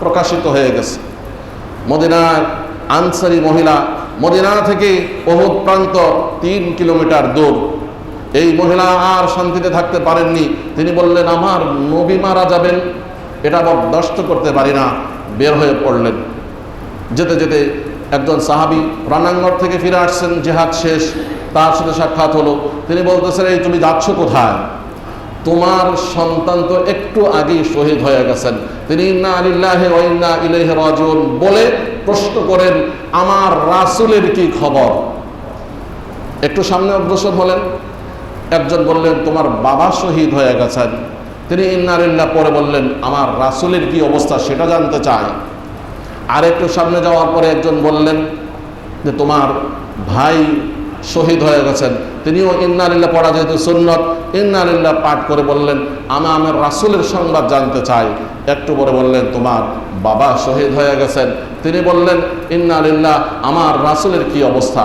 প্রকাশিত হয়ে গেছে। মদিনার আনসারি মহিলা মদিনা থেকে বহুত প্রান্ত তিন কিলোমিটার দূর। এই মহিলা আর শান্তিতে থাকতে পারেননি। তিনি বললেন, আমার নবী মারা যাবেন। এটা বরদাস্ত করতে পারি না। বের হয়ে পড়লেন। যেতে যেতে একজন সাহাবি রানাঙ্গর থেকে ফিরে আসছেন। জেহাদ শেষ। তার সাথে সাক্ষাৎ হলো। তিনি বলতেছেন, এই তুমি যাচ্ছ কোথায়? তোমার সন্তান তো একটু আগেই শহীদ হয়ে গেছেন। তিনি ইন্না আলিল্লাহে ওয়াইন্না ইলাইহি বলে প্রশ্ন করেন, আমার রাসূলের কি খবর? একটু সামনে অগ্রসর হলেন। একজন বললেন, তোমার বাবা শহীদ হয়ে গেছেন। তিনি ইন্নারিল্লাহ পরে বললেন, আমার রাসূলের কি অবস্থা সেটা জানতে চাই। আর একটু সামনে যাওয়ার পরে একজন বললেন যে, তোমার ভাই শহীদ হয়ে গেছেন। তিনিও ইন্নালিল্লাহ পড়া যেহেতু সুন্নত ইন্নালিল্লাহ পাঠ করে বললেন, আমি আমার রাসূলের সংবাদ জানতে চাই। একটু পরে বললেন, তোমার বাবা শহীদ হয়ে গেছেন। তিনি বললেন ইন্নালিল্লাহ আমার রাসূলের কি অবস্থা?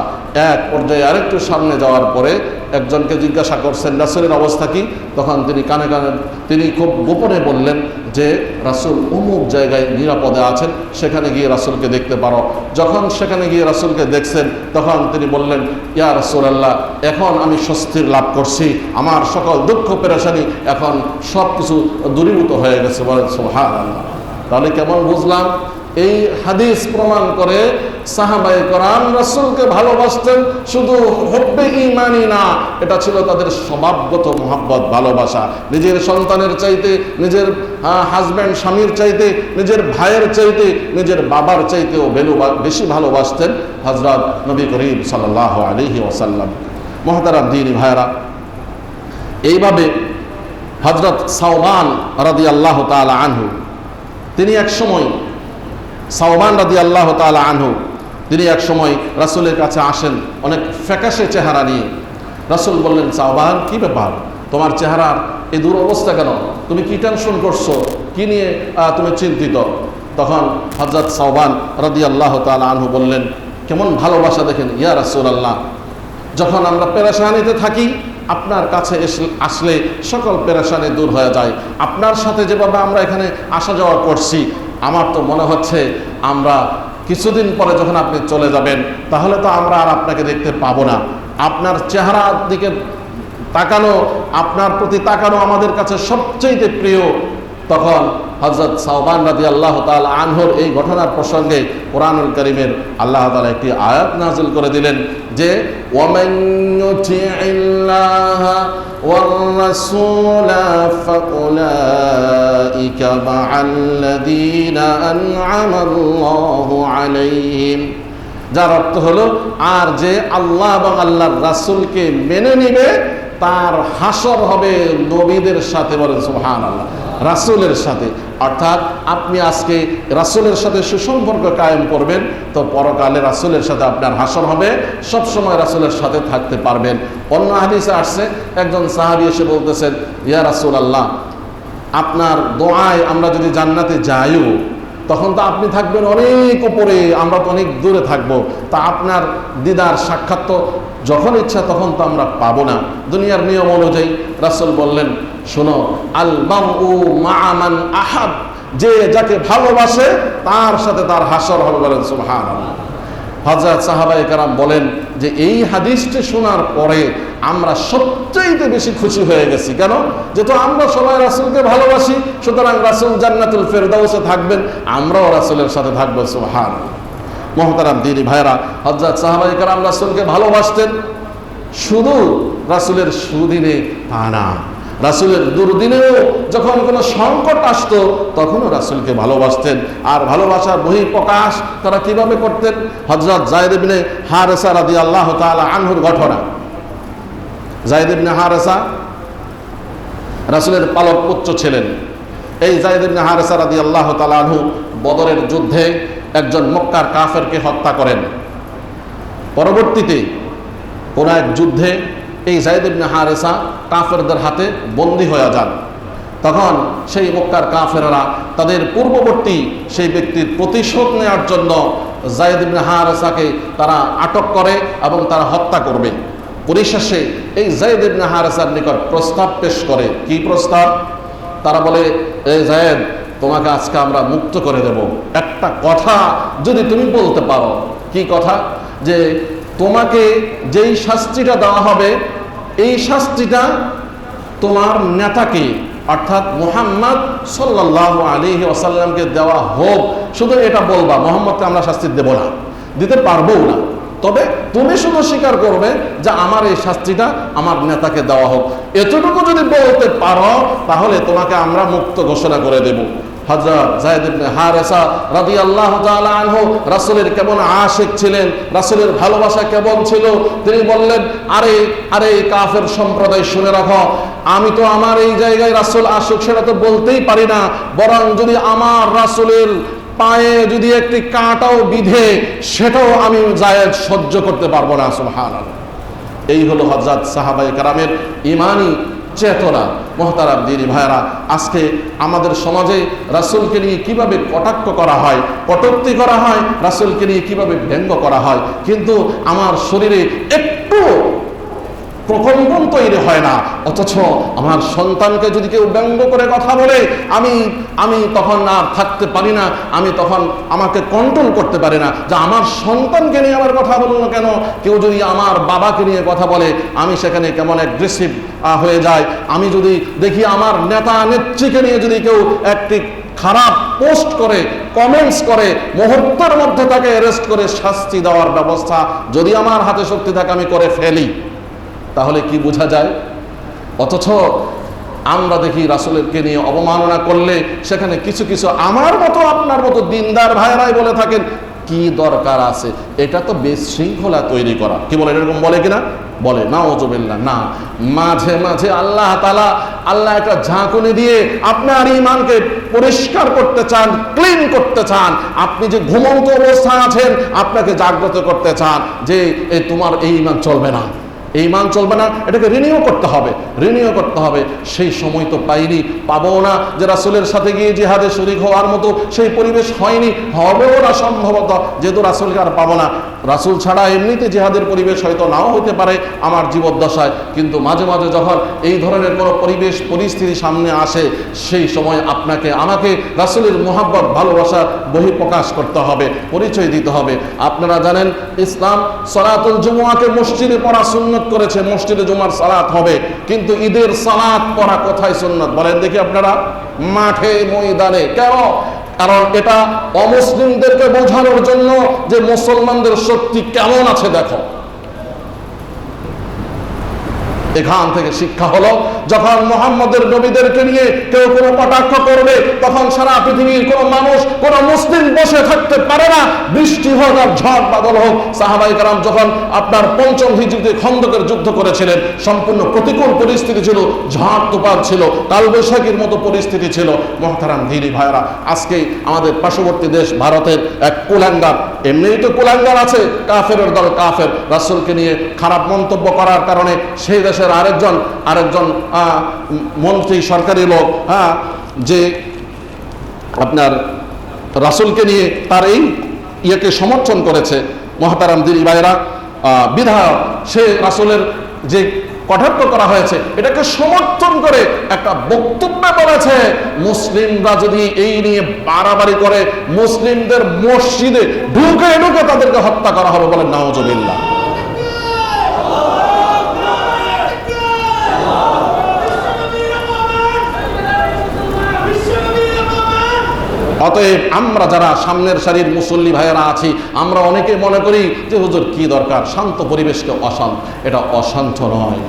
এক পর্যায়ে আরেকটু সামনে যাওয়ার পরে একজনকে জিজ্ঞাসা করছেন, রাসূলের অবস্থা কি? তখন তিনি কানে কানে, তিনি খুব গোপনে বললেন যে, রাসূল অমুক জায়গায় নিরাপদে আছেন, সেখানে গিয়ে রাসূলকে দেখতে পারো। যখন সেখানে গিয়ে রাসূলকে দেখছেন, তখন তিনি বললেন, ইয়া রাসূল আল্লাহ এখন আমি স্বস্তির লাভ করছি। আমার সকল দুঃখ, পেরেশানি এখন সব কিছু দূরীভূত হয়ে গেছে তাহলে কেমন বুঝলাম? এই হাদিস প্রমাণ করে সাহাবাই কোরআন রাসূলকে ভালোবাসতেন, শুধু হব্বে ইমানই না, এটা ছিল তাদের স্বভাবগত মোহাব্বত, ভালোবাসা। নিজের সন্তানের চাইতে, নিজের হাজব্যান্ড স্বামীর চাইতে, নিজের ভাইয়ের চাইতে, নিজের বাবার চাইতেও বেলু বেশি ভালোবাসতেন হজরত নবী করিম সাল্লাহ আলহি ওসাল্লাম মহাতারাম দিনী ভাইরা এইভাবে হজরত সাওবান রাদি আল্লাহ তালা আনহু, তিনি এক সময় সাওবান রাদি আল্লাহ তালা আনহু, তিনি এক সময় রাসুলের কাছে আসেন অনেক ফ্যাকাশে চেহারা নিয়ে। রাসুল বললেন সাওবান কি ব্যাপার? তোমার চেহারার এই দুরবস্থা কেন? তুমি কি টেনশন করছ? কি নিয়ে তুমি চিন্তিত? তখন হজরত সাওবান রাদি আল্লাহ তালা আনহু বললেন, কেমন ভালোবাসা দেখেন ইয়া রাসুল আল্লাহ যখন আমরা পেরেশানিতে থাকি আপনার কাছে আসলে সকল পেরেশানি দূর হয়ে যায়। আপনার সাথে যেভাবে আমরা এখানে আসা যাওয়া করছি, আমার তো মনে হচ্ছে আমরা কিছুদিন পরে যখন আপনি চলে যাবেন, তাহলে তো আমরা আর আপনাকে দেখতে পাবো না। আপনার চেহারার দিকে তাকানো, আপনার প্রতি তাকানো আমাদের কাছে সবচেয়ে প্রিয়, তখন হজরত সাহবান রাজি আল্লাহ তাল আনহর এই ঘটনার প্রসঙ্গে কোরআনুল করিমের আল্লাহ তালা একটি আয়াত নাজিল করে দিলেন যে وَمَن يُطِعِ اللَّهَ وَالرَّسُولَ فَأُولَٰئِكَ مَعَ الَّذِينَ أَنْعَمَ اللَّهُ عَلَيْهِمْ যার অর্থ হলো আর যে আল্লাহ এবং আল্লাহর রাসূলকে মেনে নিবে তার হাসর হবে নবীদের সাথে বলেন সুবহান আল্লাহ রাসূলের সাথে। অর্থাৎ আপনি আজকে রাসুলের সাথে সুসম্পর্ক কায়েম করবেন, তো পরকালে রাসুলের সাথে আপনার হাসর হবে সব সময় রাসুলের সাথে থাকতে পারবেন। অন্য হাদিসে আসছে, একজন সাহাবি এসে বলতেছেন, ইয়া রাসুল আল্লাহ আপনার দোয়ায় আমরা যদি জান্নাতে যাইও তখন তো আপনি থাকবেন অনেক উপরে আমরা তো অনেক দূরে থাকব। তা আপনার দিদার সাক্ষাৎ তো যখন ইচ্ছা তখন তো আমরা পাবো না। দুনিয়ার নিয়ম অনুযায়ী রাসুল বললেন, শোনো আল ও মাআমান আহাব যে যাকে ভালোবাসে তার সাথে তার হাসর হবে বলেন সুবহানাল্লাহ। হজরত সাহাবাই কারাম বলেন যে এই হাদিসটি শোনার পরে আমরা সবচাইতে বেশি খুশি হয়ে গেছি। কেন? যেহেতু আমরা সবাই রাসূলকে ভালোবাসি, সুতরাং রাসূল জান্নাতুল ফেরদাউসে থাকবেন, আমরাও রাসূলের সাথে থাকব সুবহান মহতারাম দিনী ভাইরা হজরত সাহাবাই কারাম রাসুলকে ভালোবাসতেন, শুধু রাসূলের সুদিনে তা না। রাসূলের দুর্দিনেও যখন কোনো সংকট আসতো, তখনও রাসূলকে ভালোবাসতেন। আর ভালোবাসার বহি প্রকাশ তারা কীভাবে করতেন? হজরত জায়দ ইবনে হারেসা রাদি আল্লাহ তাআলা আনহুর ঘটনা। জায়দ ইবনে হারেসা রাসূলের পালক পুত্র ছিলেন। এই জায়দ ইবনে হারেসা রাদি আল্লাহ তাআলা আনহু বদরের যুদ্ধে একজন মক্কার কাফেরকে হত্যা করেন। পরবর্তীতে কোন এক যুদ্ধে এই জায়দ ইবনে হারেসা কাফেরদের হাতে বন্দী হয়ে যান। তখন সেই মক্কার কাফেররা তাদের পূর্ববর্তী সেই ব্যক্তির প্রতিশোধ নেওয়ার জন্য জায়দ ইবনে হারেসাকে তারা আটক করে এবং তারা হত্যা করবে। পরিশেষে এই জায়দ ইবনে হারেসার নিকট প্রস্তাব পেশ করে। কি প্রস্তাব? তারা বলে এই জায়দ তোমাকে আজকে আমরা মুক্ত করে দেব। একটা কথা যদি তুমি বলতে পারো। কি কথা? যে তোমাকে যেই শাস্তিটা দেওয়া হবে, এই শাস্তিটা তোমার নেতাকে, অর্থাৎ মোহাম্মদ সাল্লাহ আলী ওসাল্লামকে দেওয়া হোক। শুধু এটা বলবা, মোহাম্মদকে আমরা শাস্তি দেব না, দিতে পারব না। তবে তুমি শুধু স্বীকার করবে যে আমার এই শাস্তিটা আমার নেতাকে দেওয়া হোক। এতটুকু যদি বলতে পারো, তাহলে তোমাকে আমরা মুক্ত ঘোষণা করে দেব। হজরত জায়দ রাসূলের কেমন ছিলেন ভালোবাসা কেমন ছিল? তিনি বললেন, আরে আরে কাফের সম্প্রদায় শুনে রাখো। আমি তো আমার এই জায়গায় রাসূল আশিক, সেটা তো বলতেই পারি না। বরং যদি আমার রাসূলের পায়ে যদি একটি কাঁটাও বিধে, সেটাও আমি জায়েদ সহ্য করতে পারব না, সুবহানাল্লাহ। এই হলো হজরত সাহাবাই কারামের ইমানি চেতনা। মোহতারাম দিনী ভাইরা আজকে আমাদের সমাজে রাসুলকে নিয়ে কীভাবে কটাক্ষ করা হয়, কটোক্তি করা হয়, রাসুলকে নিয়ে কীভাবে ব্যঙ্গ করা হয়, কিন্তু আমার শরীরে একটু প্রকম্পন তৈরি হয় না। অথচ আমার সন্তানকে যদি কেউ ব্যঙ্গ করে কথা বলে, আমি আমি তখন আর থাকতে পারি না, আমি তখন আমাকে কন্ট্রোল করতে পারি না। যে আমার সন্তানকে নিয়ে আমার কথা বলল কেন? কেউ যদি আমার বাবাকে নিয়ে কথা বলে, আমি সেখানে কেমন অ্যাগ্রেসিভ হয়ে যায় আমি যদি দেখি আমার নেতা নেত্রীকে নিয়ে যদি কেউ একটি খারাপ পোস্ট করে কমেন্টস করে, মুহূর্তের মধ্যে তাকে অ্যারেস্ট করে শাস্তি দেওয়ার ব্যবস্থা যদি আমার হাতে শক্তি থাকে, আমি করে ফেলি। তাহলে কি বোঝা যায়? অথচ আমরা দেখি রাসুলেরকে নিয়ে অবমাননা করলে সেখানে কিছু কিছু আমার মতো, আপনার মতো দিনদার ভাইরাই বলে থাকেন, কি দরকার আছে? এটা তো বিশৃঙ্খলা তৈরি করা। কি বলে এরকম বলে কিনা? বলে না ওজবিল্লা না। মাঝে মাঝে আল্লাহ তালা আল্লাহ একটা ঝাঁকুনি দিয়ে আপনার ইমানকে পরিষ্কার করতে চান, ক্লিন করতে চান। আপনি যে ঘুমন্ত অবস্থায় আছেন, আপনাকে জাগ্রত করতে চান যে তোমার এই ইমান চলবে না। এই মান চলবে না, এটাকে রিনিউ করতে হবে রিনিউ করতে হবে। সেই সময় তো পাইনি, পাবো না। যে রাসুলের সাথে গিয়ে জিহাদে শরিক হওয়ার মতো সেই পরিবেশ হয়নি, হবেও না সম্ভবত। যেহেতু রাসুলকে আর পাবো না রাসুল ছাড়া এমনিতে জিহাদের পরিবেশ হয়তো নাও হতে পারে আমার জীবদ্দশায়। কিন্তু মাঝে মাঝে যখন এই ধরনের কোনো পরিবেশ, পরিস্থিতি সামনে আসে, সেই সময় আপনাকে, আমাকে রাসুলের মোহাব্বত ভালোবাসার বহিঃপ্রকাশ করতে হবে, পরিচয় দিতে হবে। আপনারা জানেন, ইসলাম সলাতুল জুমুয়াকে মসজিদে পড়া সুন্নত করেছে, মসজিদে জুমার সালাত হবে। কিন্তু ঈদের সালাত পড়া কোথায় সুন্নত? বলেন দেখি আপনারা। মাঠে, ময়দানে। কেন? কারণ এটা অমুসলিমদেরকে বোঝানোর জন্য যে মুসলমানদের শক্তি কেমন আছে দেখো। এখান থেকে শিক্ষা হলো, যখন মোহাম্মদের নবীদেরকে নিয়ে কেউ কোনো কটাক্ষ করবে, তখন সারা পৃথিবীর কোনো মানুষ, কোনো মুসলিম বসে থাকতে পারে না। বৃষ্টি হোক আর ঝড় বাদল হোক সাহাবাই কালাম যখন আপনার পঞ্চম হিজড়িতে খন্দকের যুদ্ধ করেছিলেন, সম্পূর্ণ প্রতিকূল পরিস্থিতি ছিল ঝড় তুফান ছিল, কালবৈশাখীর মতো পরিস্থিতি ছিল। মহতারাম ধীরি ভাইরা আজকে আমাদের পার্শ্ববর্তী দেশ ভারতের এক কুলাঙ্গার এমনিই তো কুলাঙ্গার আছে কাফের দল কাফের। রাসুলকে নিয়ে খারাপ মন্তব্য করার কারণে সেই দেশের আরেকজন আরেকজন মন্ত্রী, সরকারি লোক হ্যাঁ যে আপনার রাসুলকে নিয়ে তার এই ইয়েকে সমর্থন করেছে, মহাতারাম দিনী ভাইরা বিধায়ক, সে রাসুলের যে কটাক্ষ করা হয়েছে। এটাকে সমর্থন করে একটা বক্তব্য বলেছে, মুসলিমরা যদি এই নিয়ে বাড়াবাড়ি করে, মুসলিমদের মসজিদে ঢুকে ঢুকে তাদেরকে হত্যা করা হবে বলে নাওজবিল্লা অতএব আমরা যারা সামনের সারির মুসল্লি ভাইয়েরা আছি, আমরা অনেকে মনে করি যে, হুজুর, কি দরকার? শান্ত পরিবেশকে অশান্ত। এটা অশান্ত নয়।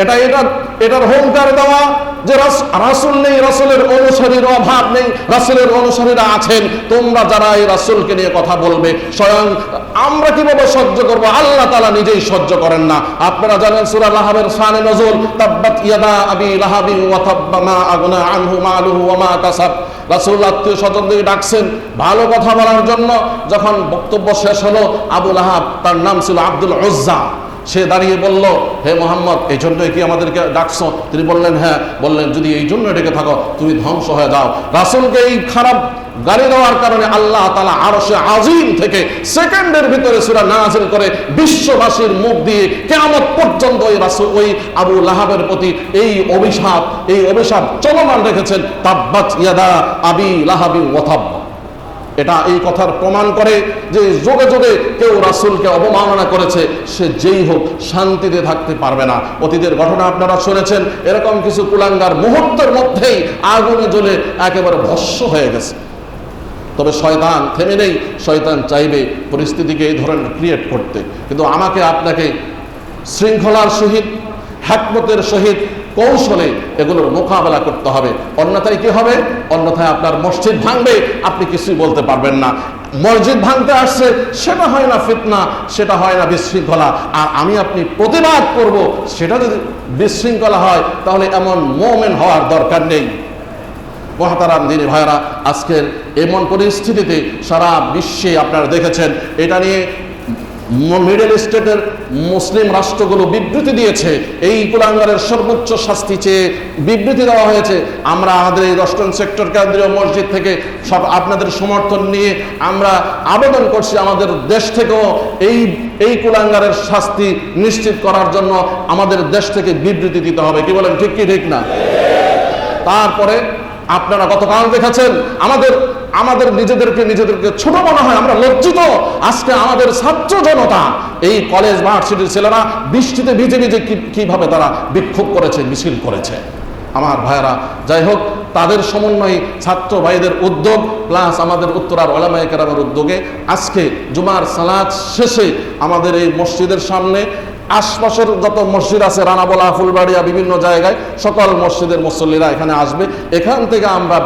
এটা এটা এটার হুঙ্কার দেওয়া যে রাস- রাসূল নেই, রাসূলের অনুসারীর অভাব নেই, রাসূলের অনুসারীরা আছেন, তোমরা যারা এই রাসূলকে নিয়ে কথা বলবে, স্বয়ং আমরা কীভাবে সহ্য করব? আল্লাহ তাআলা নিজেই সহ্য করেন না। আপনারা জানেন সূরা লাহাবের শানে নজুল, তাব্বাত ইয়াদা আবি লাহাবি ওয়া তাব্বা আগনা আনহু মালুহু ওয়া মা কাসাব। রাসূল আত্মীয় স্বজনদের ডাকছেন ভালো কথা বলার জন্য। যখন বক্তব্য শেষ হলো আবুল আহাব তার নাম ছিল আব্দুল উজ্জা। সে দাঁড়িয়ে বলল, হে মোহাম্মদ, এই জন্যই কি আমাদেরকে ডাকছো? তিনি বললেন হ্যাঁ। বললেন, যদি এই জন্য ডেকে থাকো, তুমি ধ্বংস হয়ে যাও। রাসুলকে এই খারাপ গালি দেওয়ার কারণে আল্লাহ তালা আরশে আজিম থেকে সেকেন্ডের ভিতরে সুরা নাজিল করে বিশ্ববাসীর মুখ দিয়ে কেমন পর্যন্ত ওই রাসূল, ওই আবু লাহাবের প্রতি এই অভিশাপ এই অভিশাপ চলমান রেখেছেন, তাব্বাত ইয়াদা আবি লাহাবি ওয়াতাব্বা এটা এই কথার প্রমাণ করে যে যোগে যোগে কেউ রাসুলকে অবমাননা করেছে, সে যেই হোক শান্তিতে থাকতে পারবে না। অতীতের ঘটনা আপনারা শুনেছেন, এরকম কিছু কুলাঙ্গার মুহূর্তের মধ্যেই আগুনে জ্বলে একেবারে ভস্য হয়ে গেছে। তবে শয়তান থেমে নেই, শয়তান চাইবে পরিস্থিতিকে এই ধরনের ক্রিয়েট করতে। কিন্তু আমাকে আপনাকে শৃঙ্খলার সহিত হ্যাকমতের সহিত কৌশলে এগুলোর মোকাবেলা করতে হবে। অন্যথায় কি হবে? অন্যথায় আপনার মসজিদ ভাঙবে, আপনি কিছুই বলতে পারবেন না। মসজিদ ভাঙতে আসছে, সেটা হয় না ফিতনা, সেটা হয় না বিশৃঙ্খলা। আর আমি আপনি প্রতিবাদ করব, সেটা যদি বিশৃঙ্খলা হয়, তাহলে এমন মোমেন হওয়ার দরকার নেই। মহাতারাম দিনী ভাইরা আজকের এমন পরিস্থিতিতে সারা বিশ্বে আপনারা দেখেছেন, এটা নিয়ে মিডল স্টেটের মুসলিম রাষ্ট্রগুলো বিবৃতি দিয়েছে। এই কুলাঙ্গারের সর্বোচ্চ শাস্তি চেয়ে বিবৃতি দেওয়া হয়েছে। আমরা আমাদের এই দশটন সেক্টর কেন্দ্রীয় মসজিদ থেকে সব আপনাদের সমর্থন নিয়ে আমরা আবেদন করছি আমাদের দেশ থেকেও এই এই কুলাঙ্গারের শাস্তি নিশ্চিত করার জন্য আমাদের দেশ থেকে বিবৃতি দিতে হবে। কি বলেন, ঠিক কি, ঠিক না? তারপরে আপনারা গতকাল দেখেছেন, আমাদের আমাদের নিজেদেরকে নিজেদেরকে ছোট মনে হয়, আমরা লজ্জিত। আজকে আমাদের ছাত্র জনতা, এই কলেজ ভার্সিটির ছেলেরা বৃষ্টিতে ভিজে ভিজে কীভাবে তারা বিক্ষোভ করেছে, মিছিল করেছে। আমার ভাইয়েরা, যাই হোক, তাদের সমন্বয়ে ছাত্র ভাইদের উদ্যোগ প্লাস আমাদের উত্তরার ওলামায় কেরামের উদ্যোগে আজকে জুমার সালাদ শেষে আমাদের এই মসজিদের সামনে আশপাশের যত মসজিদ আছে, রানাবলা, ফুলবাড়িয়া, বিভিন্ন জায়গায় সকল মসজিদের মুসল্লিরা এখানে আসবে। এখান থেকে আমরা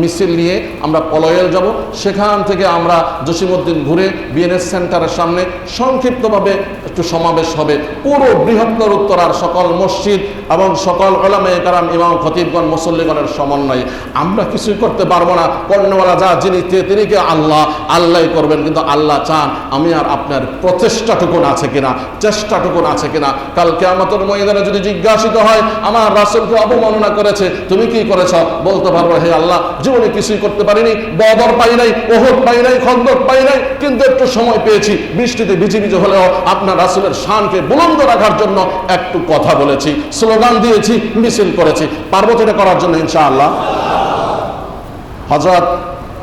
মিছিল নিয়ে আমরা পলয়েল যাব। সেখান থেকে আমরা জসিমউদ্দিন ঘুরে বিএনএস সেন্টারের সামনে সংক্ষিপ্তভাবে একটু সমাবেশ হবে। পুরো বৃহত্তর উত্তরার সকল মসজিদ এবং সকল ওলামে কারাম, ইমাম, খতিবগণ, মুসল্লিগণের সমন্বয়ে। আমরা কিছুই করতে পারব না। কর্ণওয়ালা যা যিনি তিনি কে আল্লাহ? আল্লাহ করবেন, কিন্তু আল্লাহ চান আমি আর আপনার প্রচেষ্টাটুকুন আছে কিনা, চেষ্টাটুকুন আছে কিনা। কালকে আমাদের ময়দানে যদি জিজ্ঞাসিত হয়, আমার রাসুলকে অবমাননা করেছে, তুমি কি করেছ? বলতে পারব, হে আল্লাহ, জীবনে কিছুই করতে পারিনি, বদর পাই নাই, ওহদ পাই নাই, খন্দক পাই নাই, কিন্তু একটু সময় পেয়েছি, বৃষ্টিতে ভিজে ভিজে হলেও আপনার রাসুলের শানকে বুলন্দ রাখার জন্য একটু কথা বলেছি। স্লোগান দিয়েছি, মিছিল করেছি। পার্বত এটা করার জন্য ইনশাআল্লাহ। হজরত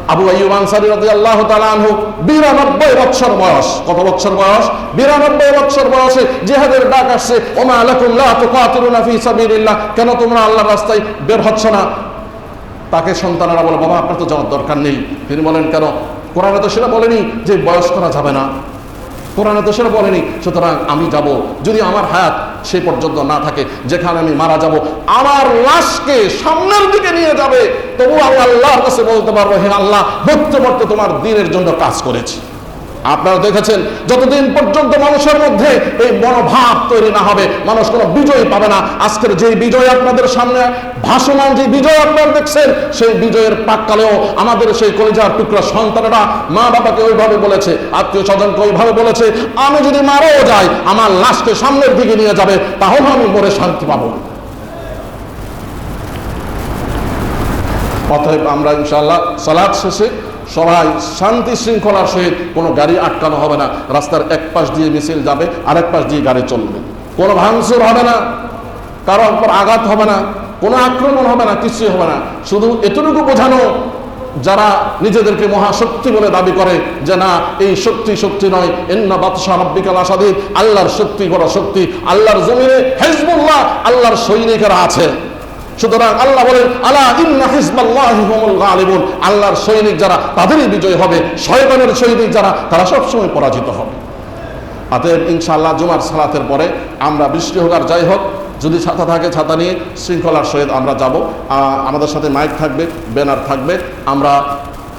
আবু আইয়ুব আনসারী রাদিয়াল্লাহু তাআলা আনহু 92 বছর বয়স। কত বছর বয়স? 92 বছর বয়সে ডাক আসছে সাবিলিল্লাহ। কেন তোমরা আল্লাহর রাস্তায় বের হচ্ছ না? তাকে সন্তানেরা বলে, বাবা, আপনার তো যাওয়ার দরকার নেই। তিনি বলেন, কেন? কোরআনে তো সেটা বলেনি যে বয়স করা যাবে না। কোরআনে তো সেটা বলেনি, সুতরাং আমি যাব। যদি আমার হায়াত সেই পর্যন্ত না থাকে, যেখানে আমি মারা যাব, আমার লাশকে সামনের দিকে নিয়ে যাবে। তবু আমি আল্লাহর কাছে বলতে পারব, হে আল্লাহ, মরতে মরতে তোমার দিনের জন্য কাজ করেছি। আপনারা দেখেছেন, যতদিন পর্যন্ত মানুষের মধ্যে এই মনোভাব তৈরি না হবে, মানুষ কোনো বিজয় পাবে না। আজকের যে বিজয় আপনাদের সামনে, ভাসমান যে বিজয় আপনারা দেখছেন, সেই বিজয়ের পাককালেও আমাদের সেই কলিজার টুকরা সন্তানেরা মা বাবাকে ওইভাবে বলেছে, আত্মীয় স্বজনকে ওইভাবে বলেছে, আমি যদি মারাও যাই, আমার লাশকে সামনের দিকে নিয়ে যাবে, তাহলে আমি মরে শান্তি পাবো অতএব আমরা ইনশাআল্লাহ সালাদ শেষে সবাই শান্তি শৃঙ্খলার সহিত কোনো গাড়ি আটকানো হবে না। রাস্তার এক পাশ দিয়ে মিছিল যাবে, আরেক পাশ দিয়ে গাড়ি চলবে। কোনো ভাঙচুর হবে না কারও উপর আঘাত হবে না, কোনো আক্রমণ হবে না, কিছুই হবে না। শুধু এতটুকু বোঝানো, যারা নিজেদেরকে মহাশক্তি বলে দাবি করে যে না, এই শক্তি শক্তি নয় এন্না বাদশাহ রব্বিকাল আসাদিদ আল্লাহর শক্তি বড় শক্তি, আল্লাহর জমিনে হেজবুল্লাহ, আল্লাহর সৈনিকেরা আছে। সুতরাং আল্লাহ বলেন, আলা ইন্না হিজবাল্লাহি হুমুল গালিবুন। আল্লাহর সৈনিক যারা, তাদেরই বিজয় হবে। শয়তানের সৈনিক যারা, তারা সবসময় পরাজিত হবে। অতএব ইনশাআল্লাহ জুমার সালাতের পরে আমরা বৃষ্টি হোক আর যাই হোক, যদি ছাতা থাকে ছাতা নিয়ে শৃঙ্খলার সহিত আমরা যাব। আমাদের সাথে মাইক থাকবে, ব্যানার থাকবে। আমরা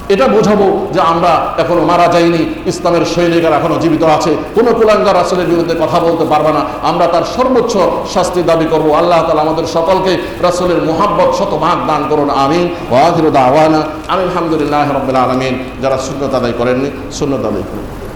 এটা বোঝাবো যে আমরা এখনও মারা যাইনি, ইসলামের সৈনিকরা এখনও জীবিত আছে, কোনো কুলাঙ্গার রাসুলের বিরুদ্ধে কথা বলতে পারবে না। আমরা তার সর্বোচ্চ শাস্তি দাবি করব। আল্লাহ তালা আমাদের সকলকে রাসুলের মোহাব্বত শতভাগ দান করুন, আমিন। ওয়াহির আওয়ানা আমি আলহামদুলিল্লাহ রবিল আলমিন। যারা শূন্যত আদায় করেননি শূন্যত আদায় করুন।